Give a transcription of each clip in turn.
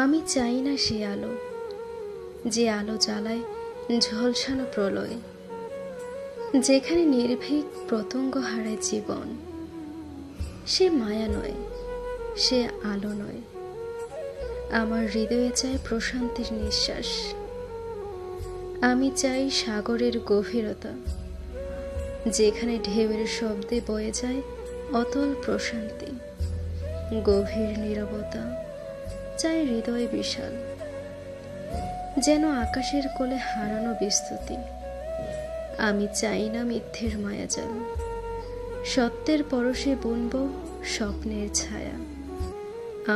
আমি চাই না সে আলো, যে আলো জ্বালায় ঝলসানো প্রলয়, যেখানে নির্ভীক প্রতঙ্গ হারায় জীবন। সে মায়া নয়, সে আলো নয়। আমার হৃদয়ে চাই প্রশান্তির নিঃশ্বাস। আমি চাই সাগরের গভীরতা, যেখানে ঢেউয়ের শব্দে বয়ে যায় অতল প্রশান্তি, গভীর নীরবতা। চাই হৃদয় বিশাল, যেন আকাশের কোলে হারানো বিস্তুতি। আমি চাই না মিথ্যের মায়া মায়াজাল সত্যের পরশে বুনব স্বপ্নের ছায়া।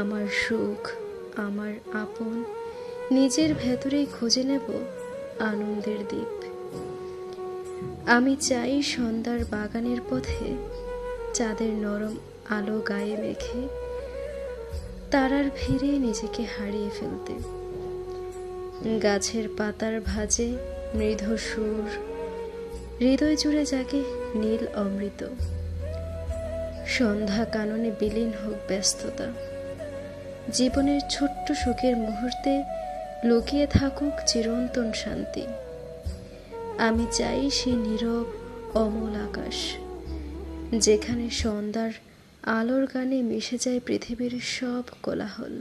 আমার সুখ, আমার আপন, নিজের ভেতরেই খুঁজে নেব আনন্দের দ্বীপ। আমি চাই সন্ধ্যার বাগানের পথে চাঁদের নরম আলো গায়ে মেখে তারার ভিড়ে নিজেকে হারিয়ে ফেলতে। গাছের পাতার ভাজে মৃদু সুর, হৃদয় জুড়ে জাগে নীল অমৃত। সন্ধ্যা কাননে বিলীন হোক ব্যস্ততা। জীবনের ছোট্ট সুখের মুহূর্তে লুকিয়ে থাকুক চিরন্তন শান্তি। আমি চাই সে নীরব, অমল আকাশ, যেখানে সন্ধ্যার আলোর গানে মিশে যায় পৃথিবীর সব কোলাহল।